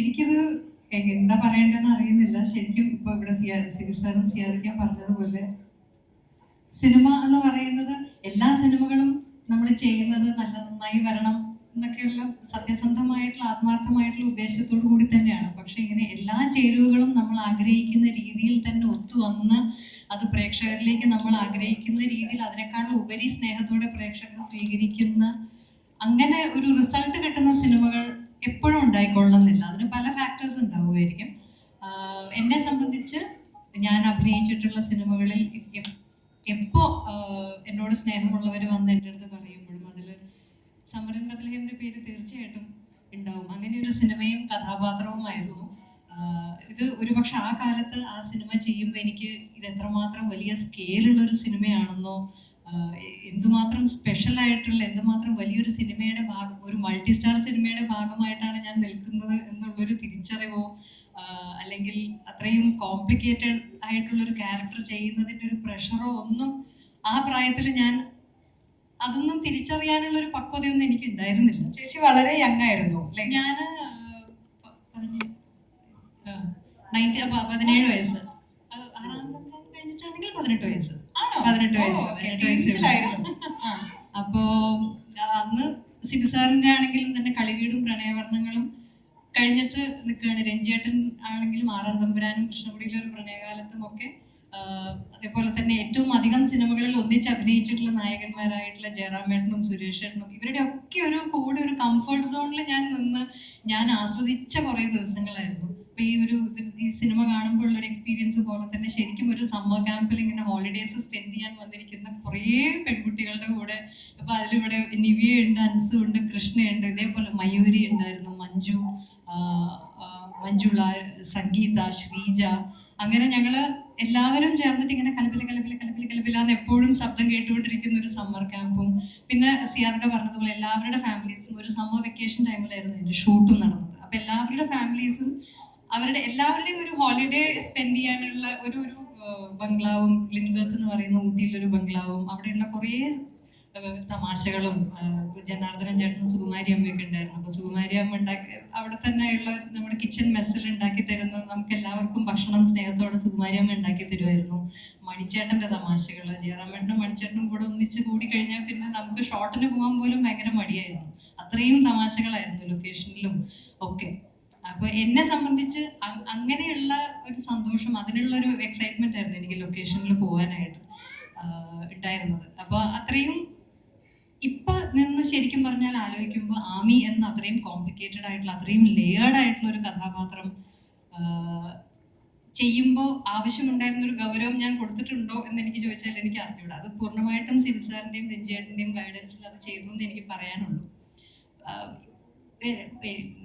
എനിക്കിത് എന്താ പറയേണ്ടതെന്ന് അറിയുന്നില്ല. ശരിക്കും ഇപ്പൊ ഇവിടെ സിയാ സിയാറിക്കാൻ പറഞ്ഞതുപോലെ സിനിമ എന്ന് പറയുന്നത് എല്ലാ സിനിമകളും നമ്മൾ ചെയ്യുന്നത് നല്ല നന്നായി വരണം എന്നൊക്കെയുള്ള സത്യസന്ധമായിട്ടുള്ള ആത്മാർത്ഥമായിട്ടുള്ള ഉദ്ദേശത്തോടു കൂടി തന്നെയാണ്. പക്ഷെ ഇങ്ങനെ എല്ലാ ചേരുവകളും നമ്മൾ ആഗ്രഹിക്കുന്ന രീതിയിൽ തന്നെ ഒത്തു വന്ന് അത് പ്രേക്ഷകരിലേക്ക് നമ്മൾ ആഗ്രഹിക്കുന്ന രീതിയിൽ അതിനേക്കാളും ഉപരി സ്നേഹത്തോടെ പ്രേക്ഷകർ സ്വീകരിക്കുന്ന അങ്ങനെ ഒരു റിസൾട്ട് കിട്ടുന്ന സിനിമകൾ എപ്പോഴും ഉണ്ടായിക്കൊള്ളണമെന്നില്ല അതിന് പല ഫാക്ടേഴ്സ് ഉണ്ടാവുമായിരിക്കും ആഹ് എന്നെ സംബന്ധിച്ച് ഞാൻ അഭിനയിച്ചിട്ടുള്ള സിനിമകളിൽ എപ്പോ എന്നോട് സ്നേഹമുള്ളവർ വന്ന് എന്റെ അടുത്ത് പറയുമ്പോഴും അതിൽ സമരൻ ബദലഹേമിന്റെ പേര് തീർച്ചയായിട്ടും ഉണ്ടാവും. അങ്ങനെ ഒരു സിനിമയും കഥാപാത്രവുമായിരുന്നു ഇത് ഒരുപക്ഷെ ആ കാലത്ത് ആ സിനിമ ചെയ്യുമ്പോൾ എനിക്ക് ഇത് എത്രമാത്രം വലിയ സ്കെയിലുള്ള ഒരു സിനിമയാണെന്നോ എന്തുമാത്രം സ്പെഷ്യൽ ആയിട്ടുള്ള എന്തുമാത്രം വലിയൊരു സിനിമയുടെ ഭാഗം ഒരു മൾട്ടി സ്റ്റാർ സിനിമയുടെ ഭാഗമായിട്ടാണ് ഞാൻ നിൽക്കുന്നത് എന്നുള്ളൊരു തിരിച്ചറിവോ അല്ലെങ്കിൽ അത്രയും കോംപ്ലിക്കേറ്റഡ് ആയിട്ടുള്ള ഒരു ക്യാരക്ടർ ചെയ്യുന്നതിന്റെ ഒരു പ്രഷറോ ഒന്നും ആ പ്രായത്തിൽ ഞാൻ അതൊന്നും തിരിച്ചറിയാനുള്ള ഒരു പക്വതയൊന്നും എനിക്ക് ഉണ്ടായിരുന്നില്ല ചേച്ചി വളരെ യങ് ആയിരുന്നു അല്ലെ ഞാൻ പതിനേഴ് വയസ്സ് അത് ആറാം തമ്പുരാൻ കഴിഞ്ഞിട്ടാണെങ്കിൽ പതിനെട്ട് വയസ്സ്? പതിനെട്ട് വയസ്സ്. പതിനെട്ട്. അപ്പോ അന്ന് സിബിസാറിന്റെ ആണെങ്കിലും തന്നെ കളിവീടും പ്രണയവർണങ്ങളും കഴിഞ്ഞിട്ട് നിൽക്കുകയാണ്. രഞ്ജിയേട്ടൻ ആണെങ്കിലും ആറാം തമ്പുരാനും കൃഷ്ണകുടിയിലെ ഒരു പ്രണയകാലത്തും ഒക്കെ അതേപോലെ തന്നെ ഏറ്റവും അധികം സിനിമകളിൽ ഒന്നിച്ച് അഭിനയിച്ചിട്ടുള്ള നായകന്മാരായിട്ടുള്ള ജയറാമേട്ടനും സുരേഷേട്ടനും ഇവരുടെ ഒക്കെ ഒരു കൂടെ ഒരു കംഫർട്ട് സോണിൽ ഞാൻ നിന്ന് ഞാൻ ആസ്വദിച്ച കുറേ ദിവസങ്ങളായിരുന്നു. അപ്പൊ ഈ ഒരു ഈ സിനിമ കാണുമ്പോൾ ഉള്ള ഒരു എക്സ്പീരിയൻസ് പോലെ തന്നെ ശരിക്കും ഒരു സമ്മർ ക്യാമ്പിൽ ഇങ്ങനെ ഹോളിഡേസ് സ്പെൻഡ് ചെയ്യാൻ വന്നിരിക്കുന്ന കുറേ പെൺകുട്ടികളുടെ കൂടെ അപ്പൊ അതിലിവിടെ നിവ്യ ഉണ്ട് അൻസു ഉണ്ട് കൃഷ്ണയുണ്ട് ഇതേപോലെ മയൂരി ഉണ്ടായിരുന്നു മഞ്ജു മഞ്ജുള സംഗീത ശ്രീജ അങ്ങനെ ഞങ്ങൾ എല്ലാവരും ചേർന്നിട്ട് ഇങ്ങനെ കലപ്പില കലപ്പില കലപ്പില കലപ്പില എന്ന് എപ്പോഴും ശബ്ദം കേട്ടുകൊണ്ടിരിക്കുന്ന ഒരു സമ്മർ ക്യാമ്പും പിന്നെ സിയാദക്ക പറഞ്ഞതുപോലെ എല്ലാവരുടെ ഫാമിലീസും ഒരു സമ്മർ വെക്കേഷൻ ടൈമിലായിരുന്നു അതിന്റെ ഷൂട്ടും നടന്നത്. അപ്പൊ എല്ലാവരുടെ ഫാമിലീസും അവരുടെ എല്ലാവരുടെയും ഒരു ഹോളിഡേ സ്പെൻഡ് ചെയ്യാനുള്ള ഒരു ഒരു ബംഗ്ലാവും ലിൻബർത്ത് എന്ന് പറയുന്ന ഊട്ടിയിലൊരു ബംഗ്ലാവും അവിടെയുള്ള കുറേ തമാശകളും ജനാർദ്ദനൻ ചേട്ടനും സുകുമാരി അമ്മയൊക്കെ ഉണ്ടായിരുന്നു. അപ്പൊ സുകുമാരി അമ്മ ഉണ്ടാക്കി അവിടെ തന്നെയുള്ള നമ്മുടെ കിച്ചൺ മെസ്സിൽ ഉണ്ടാക്കി തരുന്ന നമുക്ക് എല്ലാവർക്കും ഭക്ഷണം സ്നേഹത്തോടെ സുകുമാരി അമ്മ ഉണ്ടാക്കി തരുമായിരുന്നു. മണിച്ചേട്ടന്റെ തമാശകൾ ജയറാമേട്ടനും മണിച്ചേട്ടനും കൂടെ ഒന്നിച്ച് കൂടി കഴിഞ്ഞാൽ പിന്നെ നമുക്ക് ഷോട്ടിന് പോകാൻ പോലും ഭയങ്കര മടിയായിരുന്നു. അത്രയും തമാശകളായിരുന്നു ലൊക്കേഷനിലും ഒക്കെ. അപ്പൊ എന്നെ സംബന്ധിച്ച് അങ്ങനെയുള്ള ഒരു സന്തോഷം അതിനുള്ള ഒരു എക്സൈറ്റ്മെന്റ് ആയിരുന്നു എനിക്ക് ലൊക്കേഷനിൽ പോകാനായിട്ട് ഉണ്ടായിരുന്നത്. അപ്പൊ അത്രയും പറഞ്ഞാൽ ആലോചിക്കുമ്പോൾ ആമി എന്ന അത്രയും കോംപ്ലിക്കേറ്റഡ് ആയിട്ടുള്ള അത്രയും ലെയേർഡ് ആയിട്ടുള്ള ഒരു കഥാപാത്രം ചെയ്യുമ്പോൾ ആവശ്യമുണ്ടായിരുന്ന ഒരു ഗൗരവം ഞാൻ കൊടുത്തിട്ടുണ്ടോ എന്ന് എനിക്ക് ചോദിച്ചാൽ എനിക്ക് അറിഞ്ഞൂടാ. അത് പൂർണമായിട്ടും സാറിന്റെയും രഞ്ജേട്ടന്റെയും ഗൈഡൻസിൽ അത് ചെയ്തു എന്ന് എനിക്ക് പറയാനുള്ളൂ.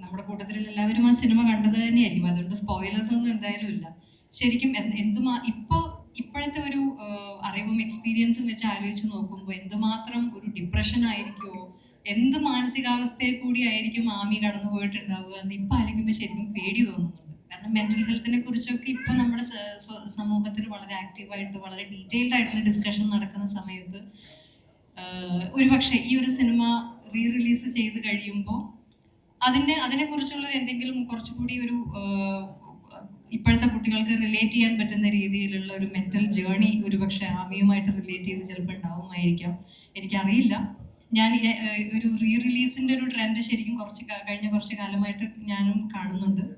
നമ്മുടെ കൂട്ടത്തിലുള്ള എല്ലാവരും ആ സിനിമ കണ്ടത് തന്നെയായിരിക്കും. അതുകൊണ്ട് സ്പോയിലേഴ്സ് ഒന്നും എന്തായാലും ഇല്ല. ശരിക്കും എന്ത് എന്തുമാ ഇപ്പോൾ ഇപ്പോഴത്തെ ഒരു അറിവും എക്സ്പീരിയൻസും വെച്ച് ആലോചിച്ച് നോക്കുമ്പോൾ എന്തുമാത്രം ഒരു ഡിപ്രഷൻ ആയിരിക്കുമോ എന്ത് മാനസികാവസ്ഥയെ കൂടി ആയിരിക്കും ആമി കടന്നു പോയിട്ടുണ്ടാവുക എന്ന് ഇപ്പൊ ആലോചിക്കുമ്പോൾ ശരിക്കും പേടി തോന്നുന്നുണ്ട്. കാരണം മെന്റൽ ഹെൽത്തിനെ കുറിച്ചൊക്കെ ഇപ്പൊ നമ്മുടെ സമൂഹത്തിൽ വളരെ ആക്റ്റീവായിട്ട് വളരെ ഡീറ്റെയിൽഡ് ആയിട്ടുള്ള ഡിസ്കഷൻ നടക്കുന്ന സമയത്ത് ഒരുപക്ഷെ ഈ ഒരു സിനിമ റീ റിലീസ് ചെയ്ത് കഴിയുമ്പോൾ അതിന്റെ അതിനെക്കുറിച്ചുള്ള കുറിച്ചുള്ള എന്തെങ്കിലും കുറച്ചുകൂടി ഒരു ഇപ്പോഴത്തെ കുട്ടികൾക്ക് റിലേറ്റ് ചെയ്യാൻ പറ്റുന്ന രീതിയിലുള്ള ഒരു മെന്റൽ ജേർണി ഒരുപക്ഷെ ആമിയുമായിട്ട് റിലേറ്റ് ചെയ്ത് ചിലപ്പോൾ ഉണ്ടാവുമായിരിക്കാം. എനിക്കറിയില്ല. ഞാൻ ഒരു റീ റിലീസിന്റെ ഒരു ട്രെൻഡ് ശരിക്കും കുറച്ച് കഴിഞ്ഞ കുറച്ച് കാലമായിട്ട് ഞാനും കാണുന്നുണ്ട്.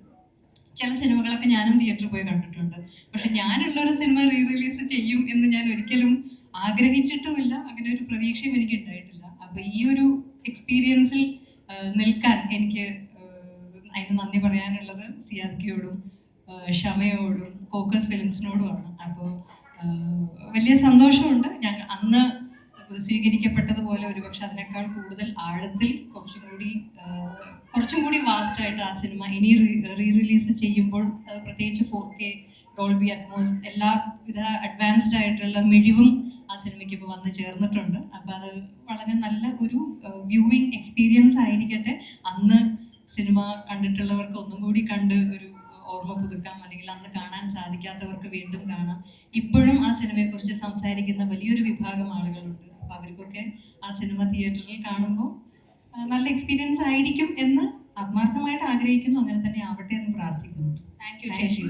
ചില സിനിമകളൊക്കെ ഞാനും തിയേറ്ററിൽ പോയി കണ്ടിട്ടുണ്ട്. പക്ഷെ ഞാനുള്ള ഒരു സിനിമ റീ റിലീസ് ചെയ്യും എന്ന് ഞാൻ ഒരിക്കലും ആഗ്രഹിച്ചിട്ടുമില്ല. അങ്ങനെ ഒരു പ്രതീക്ഷയും എനിക്ക് ഉണ്ടായിട്ടില്ല. അപ്പൊ ഈ ഒരു എക്സ്പീരിയൻസിൽ നിൽക്കാൻ എനിക്ക് അതിന് നന്ദി പറയാനുള്ളത് സിയാദിക്കയോടും ആഹ് ഷമയോടും കോക്കസ് ഫിലിംസിനോടുമാണ്. അപ്പോൾ വലിയ സന്തോഷമുണ്ട്. ഞങ്ങൾ അന്ന് സ്വീകരിക്കപ്പെട്ടതുപോലെ ഒരുപക്ഷെ അതിനേക്കാൾ കൂടുതൽ ആഴത്തിൽ കുറച്ചും കൂടി കുറച്ചും കൂടി വാസ്റ്റ് ആയിട്ട് ആ സിനിമ ഇനി റീ റിലീസ് ചെയ്യുമ്പോൾ പ്രത്യേകിച്ച് ഫോർ കെ ഡോൾബി അറ്റ്മോസ് എല്ലാ വിധ അഡ്വാൻസ്ഡ് ആയിട്ടുള്ള മിഴിവും ആ സിനിമയ്ക്ക് ഇപ്പോൾ വന്ന് ചേർന്നിട്ടുണ്ട്. അപ്പം അത് വളരെ നല്ല ഒരു വ്യൂവിങ് എക്സ്പീരിയൻസ് ആയിരിക്കട്ടെ. അന്ന് സിനിമ കണ്ടിട്ടുള്ളവർക്ക് ഒന്നും കൂടി കണ്ട് ഒരു ഓർമ്മ പുതുക്കാം അല്ലെങ്കിൽ അന്ന് കാണാൻ സാധിക്കാത്തവർക്ക് വീണ്ടും കാണാം. ഇപ്പോഴും ആ സിനിമയെക്കുറിച്ച് സംസാരിക്കുന്ന വലിയൊരു വിഭാഗം ആളുകളുണ്ട്. അവർക്കൊക്കെ ആ സിനിമ തിയേറ്ററിൽ കാണുമ്പോൾ നല്ല എക്സ്പീരിയൻസ് ആയിരിക്കും എന്ന് ആത്മാർത്ഥമായിട്ട് ആഗ്രഹിക്കുന്നു. അങ്ങനെ തന്നെ ആവട്ടെ എന്ന് പ്രാർത്ഥിക്കുന്നു. താങ്ക് യു ചേച്ചി